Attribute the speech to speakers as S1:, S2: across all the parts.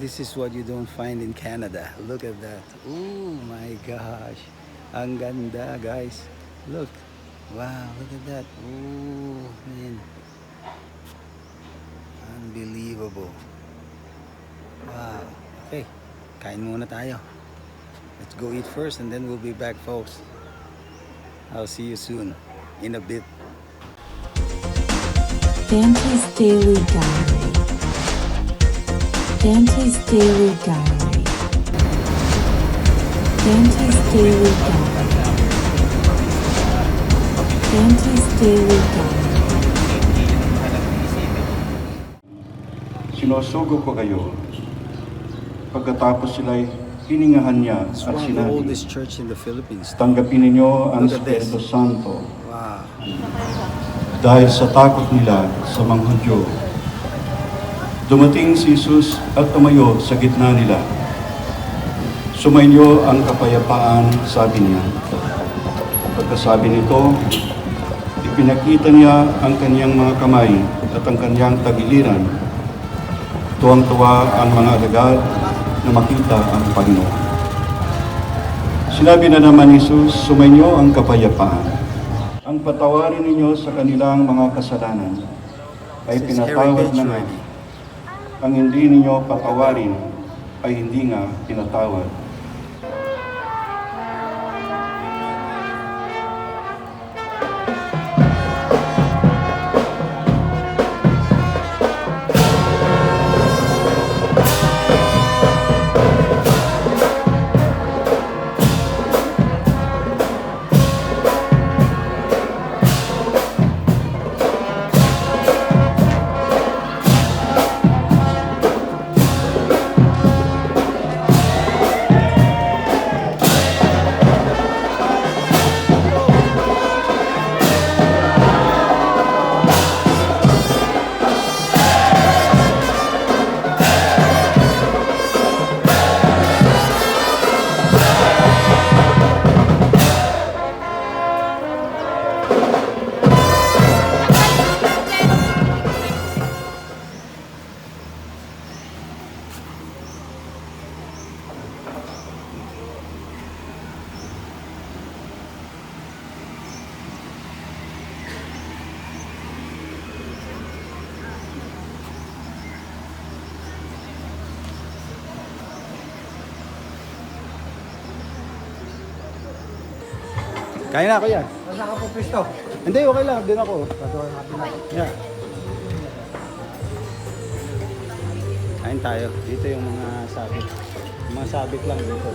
S1: This is what you don't find in Canada. Look at that. Oh my gosh. Ang ganda, guys. Look. Wow, look at that. Oh, man. Unbelievable. Wow. Okay. Kain muna tayo. Let's go eat first and then we'll be back, folks. I'll see you soon. In a bit.
S2: Dante's Daily Diary. Dante's Daily Diary. Dante's Daily Diary. Dante's Daily Diary.
S3: Sinusugo ko kayo. Pagkatapos sila'y hiningahan niya at sinabi,
S1: oldest church in the Philippines.
S3: Tanggapin ninyo ang. Espiritu Santo
S1: Wow.
S3: dahil sa takot nila sa mga Hudyo. Dumating si Jesus at tumayo sa gitna nila. Sumainyo ang kapayapaan, sabi niya. Pagkasabi nito, ipinakita niya ang kanyang mga kamay at ang kanyang tagiliran. Tuwang-tuwa ang mga alagad na makita ang Panginoon. Sinabi na naman ni Jesus, sumainyo ang kapayapaan. Ang patawarin ninyo sa kanilang mga kasalanan ay pinatawad
S1: ready.
S3: Ang hindi ninyo patawarin ay hindi nga pinatawad.
S1: Kain na ako yan. Nasa ka po pisto? Hindi, okay lang. Doon ako. Yeah. Kain tayo. Dito yung mga sabit. Yung mga sabit lang dito.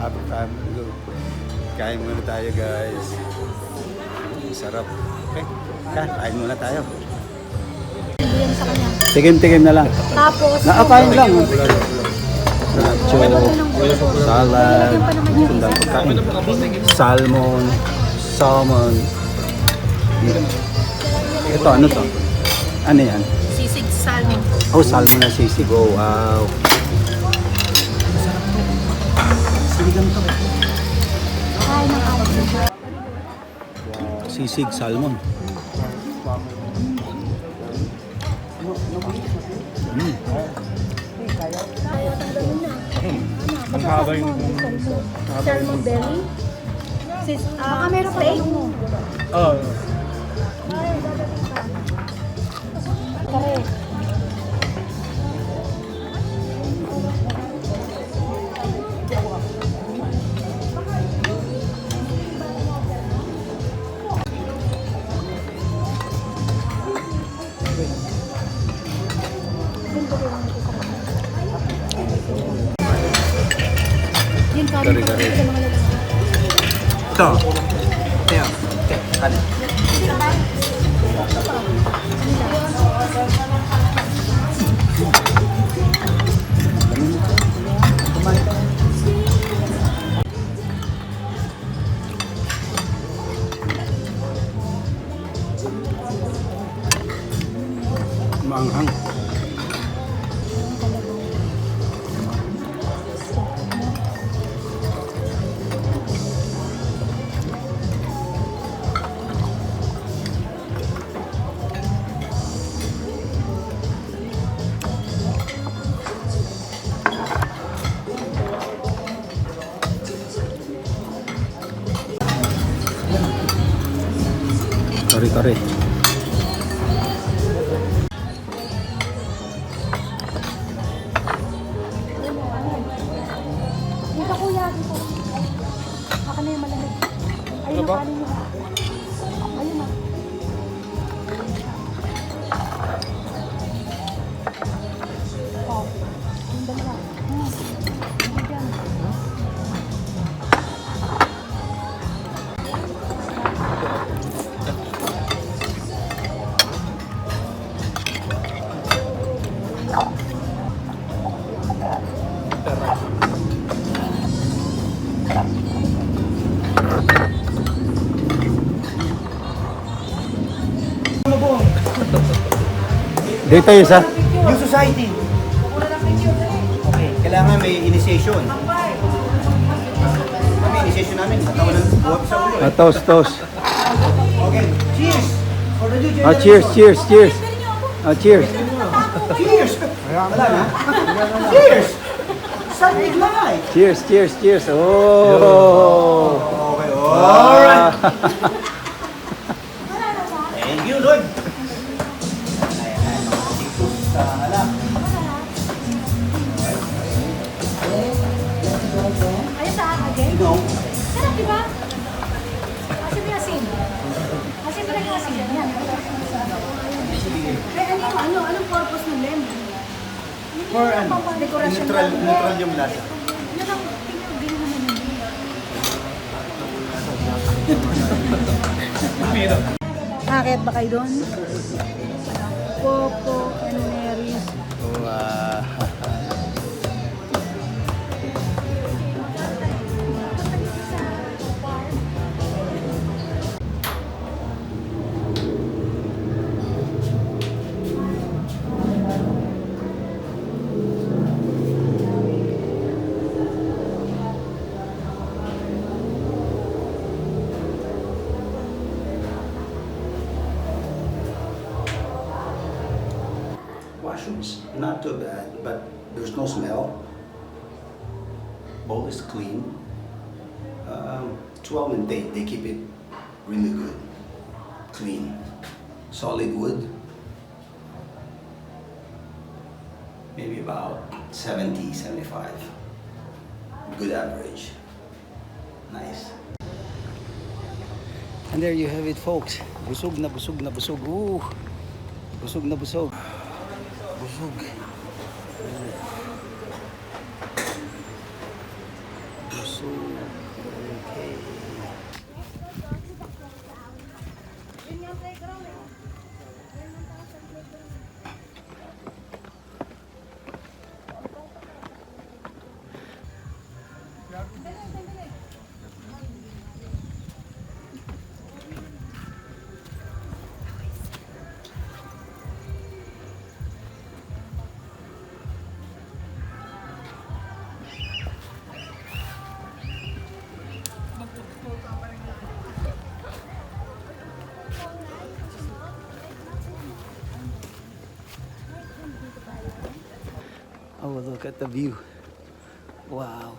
S1: Happy family. Kain muna tayo guys. Sarap. Okay. Kain, kain muna tayo. Tigim-tigim na lang.
S4: Tapos,
S1: Nakapain lang. Nacho,
S4: Salad.
S1: tundang pagkain. Salmon, salmon. Ito, ano to? Ano yan?
S4: sisig salmon.
S1: Oh, salmon na sisig. Oh, wow.
S4: Kain ng kain.
S1: Sisig, salmon. Mm.
S4: Ang haba yung... Salmon belly. Sis, Baka meron pa steak.
S5: Oo.
S4: Kanin
S1: Kare,
S4: lalaki.
S1: Ito. Ito. Kanin. Baka na yung malamig. Ayun, ano ba? Dito isa.
S5: New society. Okay, kailangan may initiation. Kami, initiation namin. Katawan ng buhat sa ulo.
S1: Ah, toast, toast.
S5: Okay, cheers! For the new
S1: Ah, cheers, cheers, cheers. Ah, cheers.
S5: Cheers! Wala na? Cheers! Sunday light!
S1: Cheers, cheers, cheers. Oh.
S5: Okay, alright. For ano,
S4: Dekorasyon
S5: neutral,
S4: lang.
S5: neutral yung lasa.
S4: Yun ang pinagin naman yun. Nakakit ba kayo doon? Popo and Mary's.
S1: Wow. Not too bad, but there's no smell. Bowl is clean. Um, it's well maintained. They keep it really good, clean, solid wood. Maybe about 70, 75. Good average. Nice. And there you have it, folks. Busog na busog na busog. Ooh. Busog na busog. busog. Ayan. Look at the view. Wow.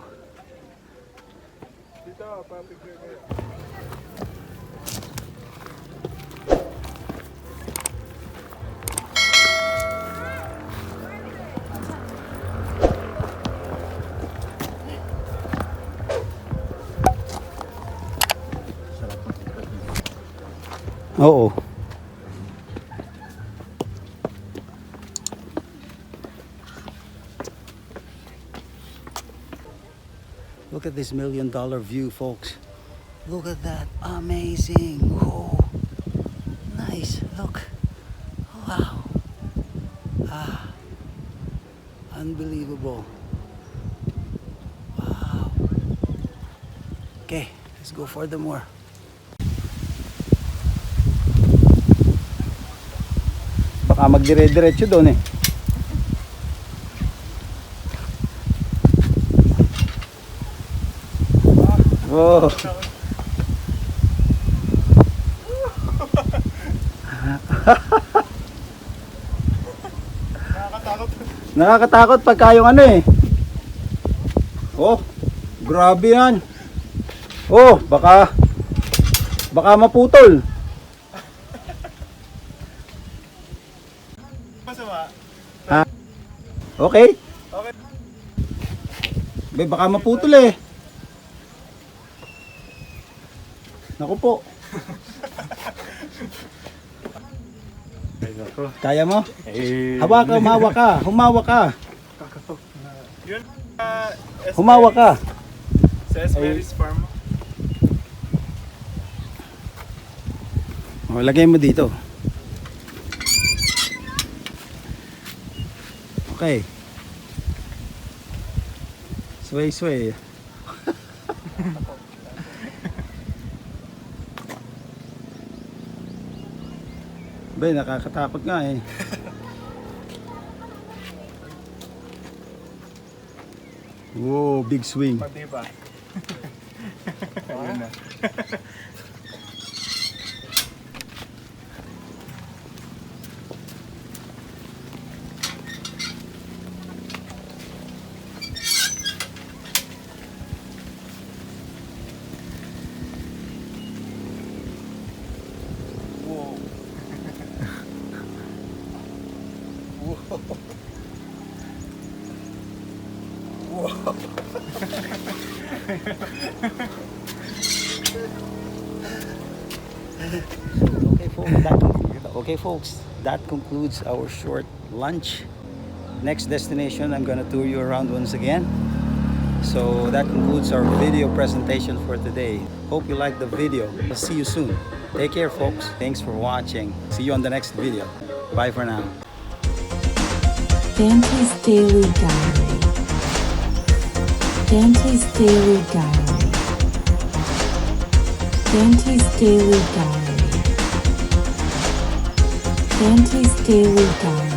S1: Oo. Look at this million dollar view, folks. Look at that. Amazing. Oh, nice. Look. Wow. Ah. Unbelievable. Wow. Okay, let's go for the more. Baka magdire-diretso doon eh. Wow. Nakakatakot pagka yung ano eh. Oh, grabe yan. Oh, baka baka maputol. Ha? Okay? Okay. Be, baka maputol eh. Naku po. Kaya mo? Hawa ka, humawa ka. Humawa ka. Humawa ka.
S6: Sa Esmeris Farm.
S1: O, lagay mo dito. Okay. Sway, sway. Bay, nakakatakot nga eh. Wow, big swing.
S6: Pati ba? Ayun na.
S1: Okay, folks, that concludes, okay, folks, that concludes our short lunch. Next destination, I'm gonna tour you around once again. So that concludes our video presentation for today. Hope you liked the video. I'll see you soon. Take care, folks. Thanks for watching. See you on the next video. Bye for now.
S2: Dante's Daily Diary. Dante's Daily Diary. Dante's Daily Diary. Dante's Daily Diary.